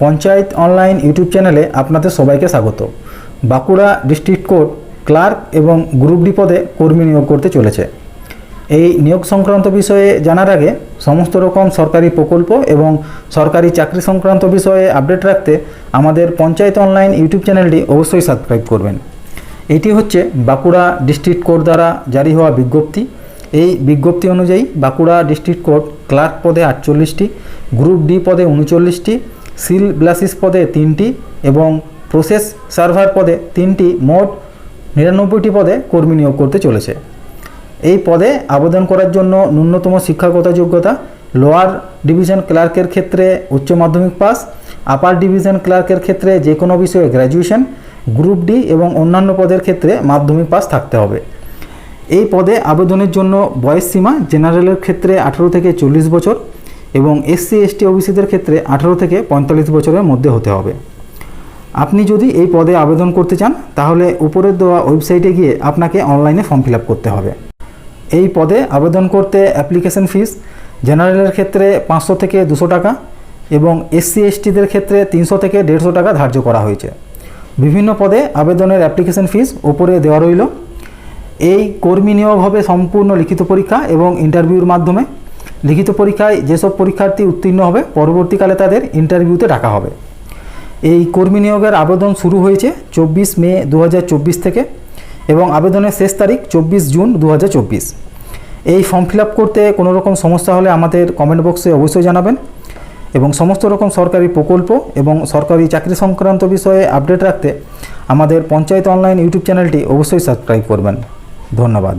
Panchayat online YouTube চ্যানেলে আপনাদের সবাইকে স্বাগত। বাঁকুড়া ডিস্ট্রিক্ট কোর্ট ক্লার্ক এবং গ্রুপ ডি পদে কর্মী নিয়োগ করতে চলেছে। এই নিয়োগ সংক্রান্ত বিষয়ে জানার আগে সমস্ত রকম সরকারি প্রকল্প এবং সরকারি চাকরি সংক্রান্ত বিষয়ে আপডেট রাখতে আমাদের পঞ্চায়েত অনলাইন ইউটিউব চ্যানেলটি অবশ্যই সাবস্ক্রাইব করবেন। এটি হচ্ছে বাঁকুড়া ডিস্ট্রিক্ট কোর্ট দ্বারা জারি হওয়া বিজ্ঞপ্তি। এই বিজ্ঞপ্তি অনুযায়ী বাঁকুড়া ডিস্ট্রিক্ট কোর্ট ক্লার্ক পদে আটচল্লিশটি, গ্রুপ ডি পদে উনচল্লিশটি সিল ব্লাসিস পদে তিনটি এবং প্রসেস সার্ভার পদে তিনটি মোট নিরানব্বইটি পদে কর্মী নিয়োগ করতে চলেছে। এই পদে আবেদন করার জন্য ন্যূনতম শিক্ষাগত যোগ্যতা, লোয়ার ডিভিশন ক্লার্কের ক্ষেত্রে উচ্চ মাধ্যমিক পাস, আপার ডিভিশন ক্লার্কের ক্ষেত্রে যে কোনো বিষয়ে গ্র্যাজুয়েশন, গ্রুপ ডি এবং অন্যান্য পদের ক্ষেত্রে মাধ্যমিক পাস থাকতে হবে। এই পদে আবেদনের জন্য বয়স সীমা জেনারেলের ক্ষেত্রে আঠারো থেকে চল্লিশ বছর এবং এসসি এসটি ওবিসিদের ক্ষেত্রে আঠারো থেকে পঁয়তাল্লিশ বছরের মধ্যে হতে হবে। আপনি যদি এই পদে আবেদন করতে চান, তাহলে উপরের দেওয়া ওয়েবসাইটে গিয়ে আপনাকে অনলাইনে ফর্ম ফিল করতে হবে। এই পদে আবেদন করতে অ্যাপ্লিকেশন ফিস জেনারেলের ক্ষেত্রে পাঁচশো থেকে দুশো টাকা এবং এসসি এসটিদের ক্ষেত্রে তিনশো থেকে দেড়শো টাকা ধার্য করা হয়েছে। বিভিন্ন পদে আবেদনের অ্যাপ্লিকেশন ফিস ওপরে দেওয়া রইল। এই কর্মী নিয়োগ হবে সম্পূর্ণ লিখিত পরীক্ষা এবং ইন্টারভিউর মাধ্যমে। লিখিত পরীক্ষায় যেসব পরীক্ষার্থী উত্তীর্ণ হবে, পরবর্তীকালে তাদের ইন্টারভিউতে ডাকা হবে। এই কর্মী নিয়োগের আবেদন শুরু হয়েছে চব্বিশ মে দু হাজার চব্বিশ থেকে এবং আবেদনের শেষ তারিখ চব্বিশ জুন দু হাজার চব্বিশ। এই ফর্ম ফিল করতে কোনো রকম সমস্যা হলে আমাদের কমেন্ট বক্সে অবশ্যই জানাবেন এবং সমস্ত রকম সরকারি প্রকল্প এবং সরকারি চাকরি সংক্রান্ত বিষয়ে আপডেট রাখতে আমাদের পঞ্চায়েত অনলাইন ইউটিউব চ্যানেলটি অবশ্যই সাবস্ক্রাইব করবেন। ধন্যবাদ।